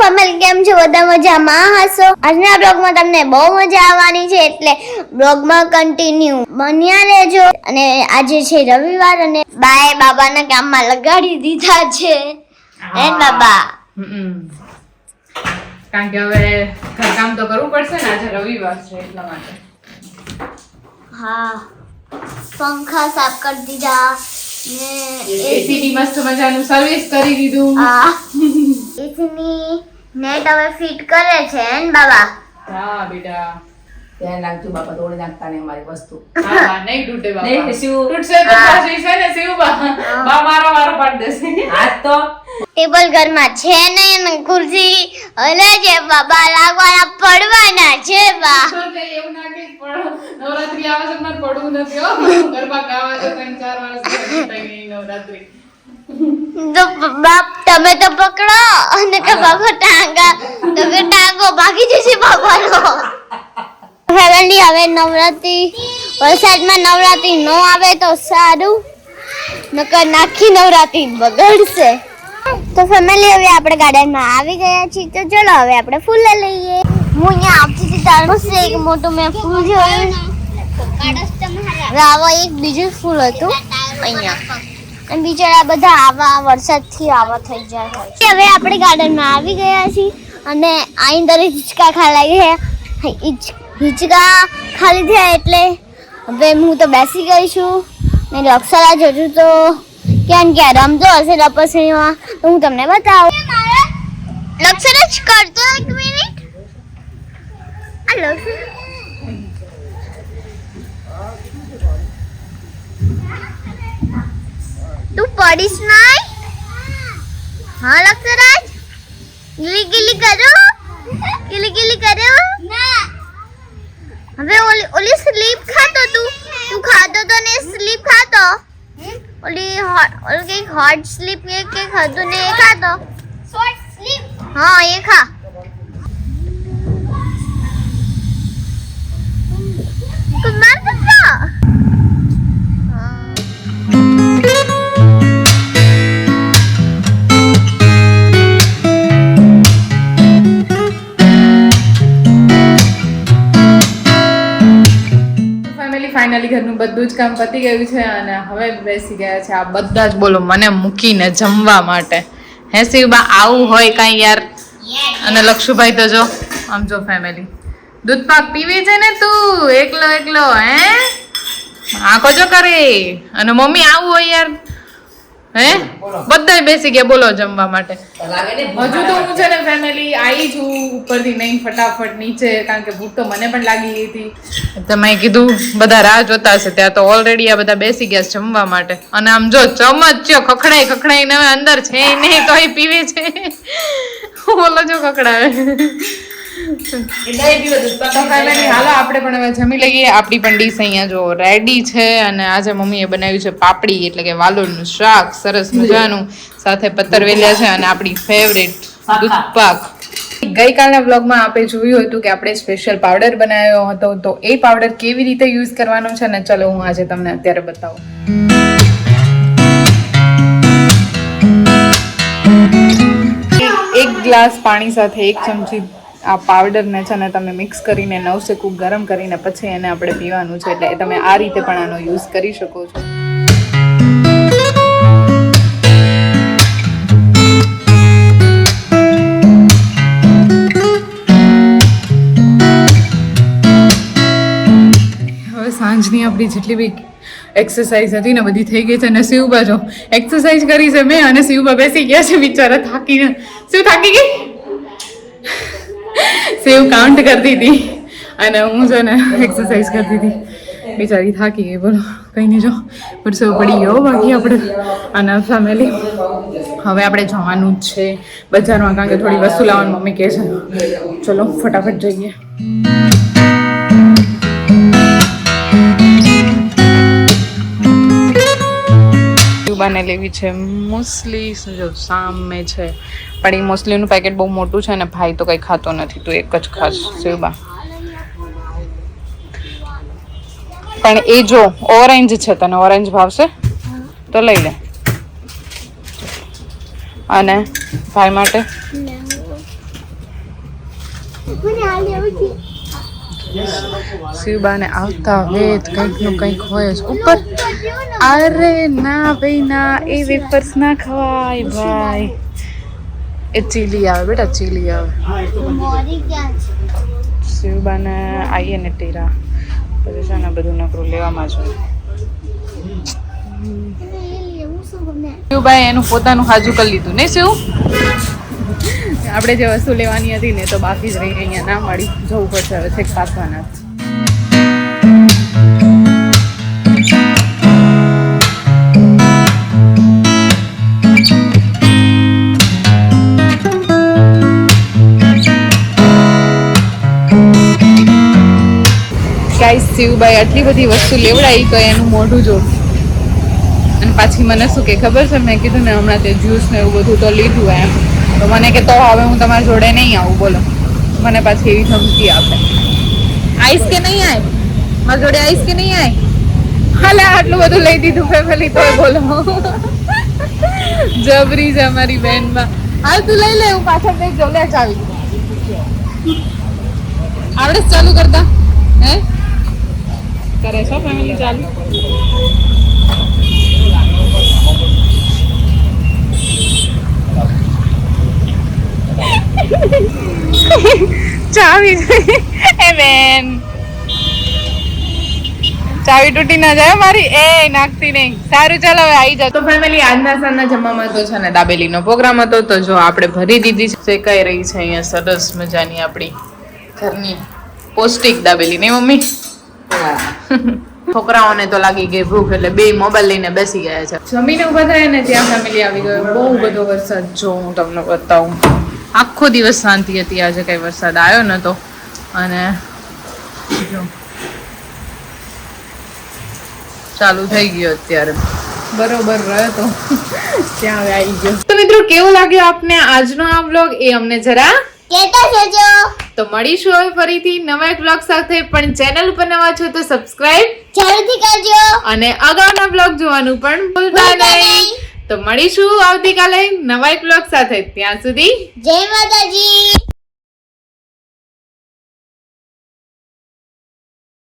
Family કેમ છો? બધા મજામાં હશો? આજના બ્લોગમાં તમને બહુ મજા આવવાની છે એટલે બ્લોગમાં કન્ટિન્યુ બન્યા રહેજો. અને આજે છે રવિવાર અને બાએ બાબાના કામમાં લગાડી દીધા છે. હે બાબા? કારણ કે હવે ઘરકામ તો કરવું પડશે ને આજે રવિવાર છે એટલા માટે. હા. પંખા સાફ કરી દીધા ને એસી ની મસ્ત મજાનું સર્વિસ કરી દીધું. હા. એસીની નેટ હવે ફિટ કરે છે હે ને બાબા. હા બેટા. ધ્યાન રાખજો બાપા તોડી નાખતા નહીં અમારી વસ્તુ. હા નહીં તૂટે બાપા. નહીં, શિવ. તૂટશે તો પાછી છે ને શિવબા બા મારો મારો પાડ દેશે. આજ તો ટેબલ ઘરમાં છે નહીં અને ખુરશી. હલે છે બાબા લાગવાના પડવાના છે બા. એવું ના કે પણ નવરાત્રી આવે છે મારે પડવું નથી હો. ગરબા ગાવા છે ત્રણ ચાર વર્ષ નવરાત્રી. તો બાપ તમે તો પકડો અને કે બાબો ટાંગા. તો કે ટાંગો ભાગી જશે બાબાનો ફેમિલી હવે નવરાત્રી. વરસાદમાં નવરાત્રી ન આવે તો સારું. નકર નાખી નવરાત્રી બગડશે. તો ફેમિલી હવે આપણે ગાર્ડનમાં આવી ગયા છીએ. તો ચલો હવે આપણે ફૂલ લઈએ. હું અહીંયા આવતી હતી તારું એક મોટું મેં ફૂલ જોયું. આવા એક બીજું ફૂલ હતું. અહીંયા. અને બિચારા બધા આવા વરસાદથી આવા થઈ જાય છે. હવે આપણે ગાર્ડનમાં આવી ગયા છીએ અને આ અંદર હિંચકા ખાવા ગયા હિંચ- હિંચકા ખાલી થયા એટલે હવે હું તો બેસી ગઈ છું. ને લક્ષરા જોજુ તો ક્યાં ક્યાં રમતો હશે રપસણીમાં તો હું તમને બતાવું. લક્ષરા જ કરતો એક મિનિટ. આ લક્ષરા તું પડીશ નહીં હા લક્ષરાજ ગીલી ગીલી કરો ગીલી ગીલી કરો હવે ઓલી ઓલી સ્લીપ ખાતો તું તું ખાતો તો ને સ્લીપ ખાતો ઓલી hot- ઓલી કંઈક હોટ સ્લીપ કે કે ખાતું ને એ ખાતો શોર્ટ સ્લીપ હા એ ખા કુમાર પપ્પા ફાઇનલી ઘરનું બધું જ કામ પતી ગયું છે અને હવે બેસી ગયા છે આ બધા જ બોલો મને મૂકીને જમવા માટે. હે શિવબા, આવું હોય કાંઈ યાર? અને લક્ષુભાઈ તો જો, આમ જો ફેમિલી દૂધ પાક પીવી છે ને તું? એકલો એકલો, હે? આંખો જો કરે. અને મમ્મી, આવું હોય યાર? હે? બધા બેસી ગયા બોલો જમવા માટે. હજુ તો હું છે ને ફેમિલી આવી છું ઉપરથી નહીં ફટાફટ નીચે કારણ કે ભૂખ તો મને પણ લાગી ગઈ હતી. તમે કીધું બધા રાહ જોતા હશે ત્યાં તો ઓલરેડી આ બધા બેસી ગયા છે જમવા માટે. અને આમ જો ચમચ્યો ખખડાઈ ખખડાઈ ને અંદર છે નહીં તો એ પીવે છે. ઓલો જો ખખડાવે. હાલો, આપણે પણ હવે જમી લઈએ. આપણી પણ ડીશ અહીંયા જો રેડી છે અને આજે મમ્મીએ બનાવ્યું છે પાપડી, એટલે કે વાલોળનું શાક, સરસ મજાનું. સાથે પત્તરવેલિયા છે અને આપણી ફેવરેટ દૂધપાક. ગઈકાલના વ્લોગમાં આપણે જોયું હતું કે આપણે સ્પેશિયલ પાવડર બનાવ્યો હતો. તો એ પાવડર કેવી રીતે યુઝ કરવાનો છે ને ચલો હું આજે તમને અત્યારે બતાવું. એક ગ્લાસ પાણી સાથે એક ચમચી આ પાવડરને છે ને તમે મિક્સ કરીને નવસેકું ગરમ કરીને પછી એને આપણે પીવાનું છે એટલે તમે આ રીતે પણ આનો યુઝ કરી શકો છો. હવે સાંજની આપણી જેટલી બી એક્સરસાઇઝ હતી ને બધી થઈ ગઈ છે અને શિવબા જો એક્સરસાઇઝ કરી છે મેં અને શિવબા બેસી ગયા છે બિચારા થાકીને. શિવ થાકી ગઈ? શિવ કાઉન્ટ કરતી હતી. અને હું છે ને એક્સરસાઇઝ કરતી હતી. બિચારી થાકી ગઈ. બોલો, કંઈ નહીં જો, પરસો પડી ગયો બાકી આપણે અને ફેમિલી હવે આપણે જવાનું જ છે બજારમાં, કારણ કે થોડી વસ્તુ લાવવાની મમ્મી કહે છે. ચલો, ફટાફટ જઈએ. યુબાને લેવી છે. મુસલી જો સામે છે. પણ એ મોસ્ટલીનું પેકેટ બહુ મોટું છે ને ભાઈ તો કંઈ ખાતો નથી. તું એક જ ખાસ શિવબા પણ એ જો, ઓરેન્જ છે તને, ઓરેન્જ ભાવશે? તો લઈ લે. અને ભાઈ માટે? મને શિવબાને આવતા વેત કંઈકનું કંઈક હોય જ. ઉપર અરે ના ભાઈ ના એ વેફર્સ ના ખવાય ભાઈ. એ ચીલી આવે બેટા ચીલી આવે. શિવબાને આવીએ ને ટેરા. પછી છે ને બધું નકરું લેવામાં જ હોય. અને એ લેવું શું ગમે શિવભાઈ એનું પોતાનું હાજુ કરી લીધું. ને શિવ? આપણે જે વસ્તુ લેવાની હતી ને તો બાકી જ રહી અહીંયા ના મળી. જવું પડશે હવે છેક પાકવાના ગાઈસ શિવભાઈ આટલી બધી વસ્તુ લેવડાવી તો એનું મોઢું જો અને પાછી મને શું કે ખબર છે? મેં કીધું ને હમણાં તે જ્યુસ ને એવું બધું તો લીધું એમ. તો મને કે તો હવે હું તમારી જોડે નહીં આવું બોલો. મને પાછી એવી ધમકી આપે. આઈસ કે નહીં આય? મારી જોડે આઈસ કે નહીં આય? હાલે આટલું બધું લઈ દીધું ફેમિલી તો બોલો. જબરી છે અમારી બેનમાં. હાલ તું લઈ લે હું પાછળ દેખ જોલે ચાવી. આવડે ચાલુ કરતા? હે? કરે છો ફેમિલી ચાલુ? એ બેન. ચાવી તૂટી ના જાય મારી. એ નાખતી નહીં. સારું ચાલો હવે આવી જાય તો ફેમિલી આજના સાંજના જમવામાં તો છે ને દાબેલીનો પ્રોગ્રામ હતો તો જો આપણે ભરી દીધી છે શેકાઈ રહી છે અહીંયા સરસ મજાની આપણી ઘરની પૌષ્ટિક દાબેલી. નહીં મમ્મી? છોકરાઓને તો લાગી ગઈ ભૂખ એટલે બે મોબાઈલ લઈને બેસી ગયા છે. જમીને ઊભા થાય ને ત્યાં ફેમિલી આવી ગયો. બહુ બધો વરસાદ. જો હું તમને બતાવું. આખો દિવસ શાંતિ હતી આજે કઈ વરસાદ આવ્યો નતો અને જો ચાલુ થઈ ગયો અત્યારે. બરોબર રહ્યો તો. ત્યાં હવે આવી ગયો? તો મિત્રો કેવું લાગ્યો આપને આજનો આ બ્લોગ એ અમને જરા જજો તો મળીશું હવે ફરીથી નવા એક વ્લોગ સાથે. પણ ચેનલ ઉપર નવા છો તો સબસ્ક્રાઇબ કરજો. અને અગાઉના બ્લોગ જોવાનું પણ ભૂલતા નહીં. તો મળીશું આવતીકાલે નવા એક બ્લોગ સાથે. ત્યાં સુધી જય માતાજી.